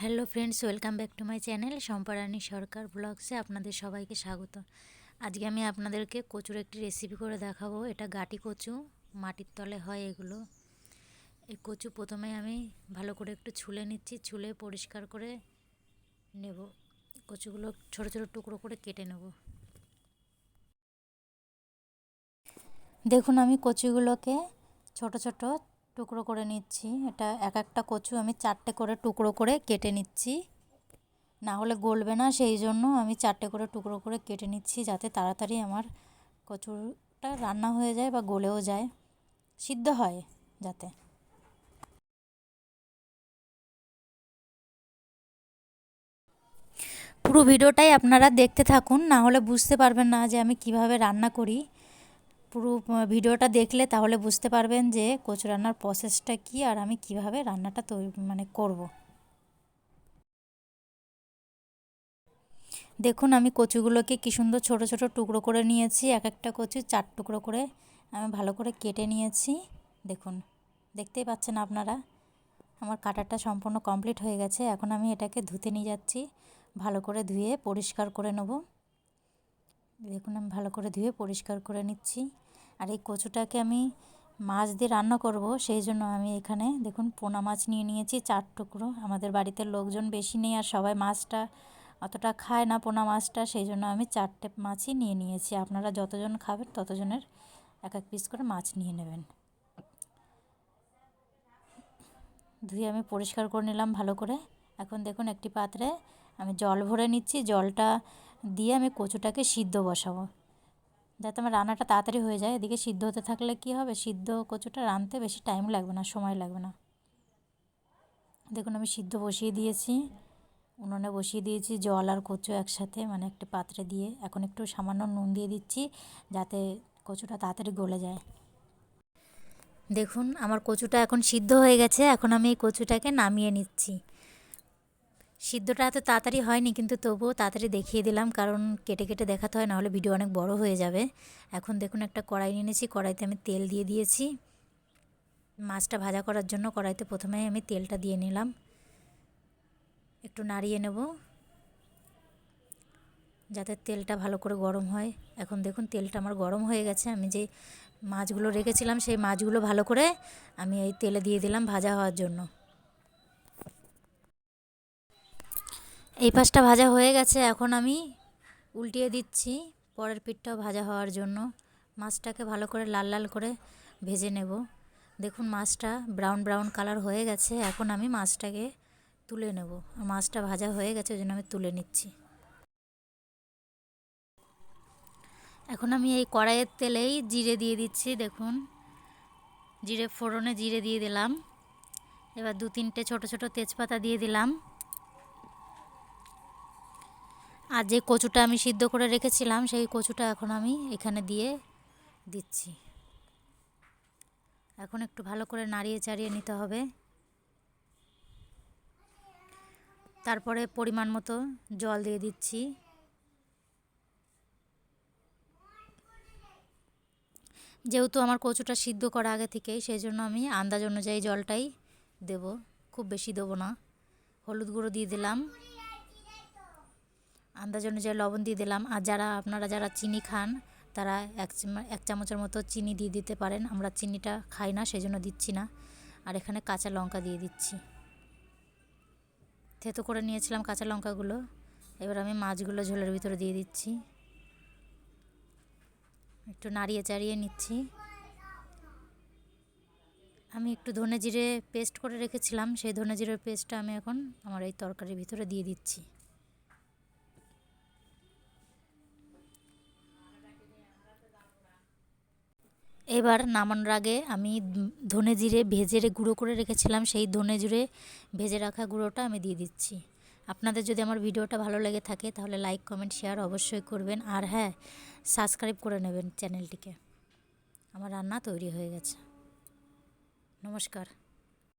Hello friends, welcome back to my channel Samparani Sarkar ব্লগসে আপনাদের সবাইকে স্বাগত। আজকে আমি আপনাদেরকে কচুর একটি রেসিপি করে দেখাবো। এটা গাটি কচু, মাটির তলে হয় এগুলো। এই কচু প্রথমে আমি ভালো করে একটু ছুলে নিচ্ছি, ছুলে পরিষ্কার করে নেব। কচুগুলো ছোট ছোট টুকরো করে কেটে নেব। দেখুন আমি কচুগুলোকে ছোট ছোট টুকরো করে নিচ্ছি। এটা এক একটা কচু আমি চারটে করে টুকরো করে কেটে নিচ্ছি। না হলে গলবে না, সেই জন্য আমি চারটে করে টুকরো করে কেটে নিচ্ছি যাতে তাড়াতাড়ি আমার কচুটা রান্না হয়ে যায় বা গলেও যায়। সিদ্ধ হয় যাতে। পুরো ভিডিওটাই আপনারা দেখতে থাকুন, না হলে বুঝতে পারবেন না যে আমি কীভাবে রান্না করি। পুরো ভিডিওটা দেখলে তাহলে বুঝতে পারবেন যে কচু রান্নার প্রসেসটা কী আর আমি কীভাবে রান্নাটা তৈরি মানে করব। দেখুন, আমি কচুগুলোকে কী সুন্দর ছোটো ছোটো টুকরো করে নিয়েছি। এক একটা কচু চার টুকরো করে আমি ভালো করে কেটে নিয়েছি। দেখুন, দেখতেই পাচ্ছেন আপনারা, আমার কাটারটা সম্পূর্ণ কমপ্লিট হয়ে গেছে। এখন আমি এটাকে ধুতে নিয়ে যাচ্ছি, ভালো করে ধুয়ে পরিষ্কার করে নেব। দেখুন, আমি ভালো করে ধুয়ে পরিষ্কার করে নিচ্ছি। আর এই কচুটাকে আমি মাছ দিয়ে রান্না করব, সেই জন্য আমি এখানে দেখুন পোনা মাছ নিয়ে নিয়েছি, চার টুকরো। আমাদের বাড়িতে লোকজন বেশি নেই আর সবাই মাছটা অতটা খায় না, পোনা মাছটা, সেই জন্য আমি চারটে মাছই নিয়ে নিয়েছি। আপনারা যতজন খাবেন ততজনের এক এক পিস করে মাছ নিয়ে নেবেন। ধুয়ে আমি পরিষ্কার করে নিলাম ভালো করে। এখন দেখুন একটি পাত্রে আমি জল ভরে নিচ্ছি। জলটা দিয়ে আমি কচুটাকে সিদ্ধ বসাবো। যাতে আমার রান্নাটা তাড়াতাড়ি হয়ে যায়, এদিকে সিদ্ধ হতে থাকলে কি হবে? সিদ্ধ কচুটা রাঁধতে বেশি টাইম লাগবে না, সময় লাগবে না। দেখুন, আমি সিদ্ধ বসিয়ে দিয়েছি, উনুনে বসিয়ে দিয়েছি জল আর কচু একসাথে মানে একটা পাত্রে দিয়ে। এখন একটু সামান্য নুন দিয়ে দিচ্ছি, যাতে কচুটা তাড়াতাড়ি গলে যায়। দেখুন, আমার কচুটা এখন সিদ্ধ হয়ে গেছে, এখন আমি এই কচুটাকে নামিয়ে নিচ্ছি। সিদ্ধটা এত তাড়াতাড়ি হয়নি, কিন্তু তবুও তাড়াতাড়ি দেখিয়ে দিলাম, কারণ কেটে কেটে দেখাতে হয়, নাহলে ভিডিও অনেক বড় হয়ে যাবে। এখন দেখুন একটা কড়াই নিয়েছি, কড়াইতে আমি তেল দিয়ে দিয়েছি। মাছটা ভাজা করার জন্য কড়াইতে প্রথমে আমি তেলটা দিয়ে নিলাম। একটু নাড়িয়ে নেব, যাতে তেলটা ভালো করে গরম হয়। এখন দেখুন তেলটা আমার গরম হয়ে গেছে, আমি যে মাছগুলো রেখেছিলাম, সেই মাছগুলো ভালো করে আমি এই তেলে দিয়ে দিলাম ভাজা হওয়ার জন্য। এই পাশটা ভাজা হয়ে গেছে, এখন আমি উল্টিয়ে দিচ্ছি পরের পিঠটাও ভাজা হওয়ার জন্য। মাছটাকে ভালো করে লাল লাল করে ভেজে নেব। দেখুন মাছটা ব্রাউন ব্রাউন কালার হয়ে গেছে, এখন আমি মাছটাকে তুলে নেব। মাছটা ভাজা হয়ে গেছে, ওই জন্য আমি তুলে নিচ্ছি। এখন আমি এই কড়াইয়ের তেলেই জিরে দিয়ে দিচ্ছি, দেখুন। জিরে ফোড়নে জিরে দিয়ে দিলাম। এবার দু তিনটে ছোট ছোট তেজপাতা দিয়ে দিলাম। আর যে কচুটা আমি সিদ্ধ করে রেখেছিলাম, সেই কচুটা এখন আমি এখানে দিয়ে দিচ্ছি। এখন একটু ভালো করে নাড়িয়ে চাড়িয়ে নিতে হবে। তারপরে পরিমাণ মতো জল দিয়ে দিচ্ছি। যেহেতু আমার কচুটা সিদ্ধ করা আগে থেকেই, সেই জন্য আমি আন্দাজ অনুযায়ী জলটাই দেব। খুব বেশি দেবো না। হলুদ গুঁড়ো দিয়ে দিলাম। আন্দাজ অনুযায়ী লবণ দিয়ে দিলাম। আর যারা, আপনারা যারা চিনি খান, তারা এক এক চামচের মতো চিনি দিয়ে দিতে পারেন। আমরা চিনিটা খাই না সেই জন্য দিচ্ছি না। আর এখানে কাঁচা লঙ্কা দিয়ে দিচ্ছি। থেতো করে নিয়েছিলাম কাঁচা লঙ্কাগুলো। এবার আমি মাছগুলো ঝোলের ভিতরে দিয়ে দিচ্ছি। একটু নাড়িয়ে চাড়িয়ে নিচ্ছি। আমি একটু ধনে জিরে পেস্ট করে রেখেছিলাম। সেই ধনে জিরের পেস্টটা আমি এখন আমার এই তরকারির ভিতরে দিয়ে দিচ্ছি। এবার নামানোর আগে আমি ধনে জিরে ভেজে গুঁড়ো করে রেখেছিলাম, সেই ধনে জিরে ভেজে রাখা গুঁড়োটা আমি দিয়ে দিচ্ছি। আপনাদের যদি আমার ভিডিওটা ভালো লেগে থাকে, তাহলে লাইক, কমেন্ট, শেয়ার অবশ্যই করবেন। আর হ্যাঁ সাবস্ক্রাইব করে নেবেন চ্যানেলটিকে। আমার রান্না তৈরি হয়ে গেছে। নমস্কার।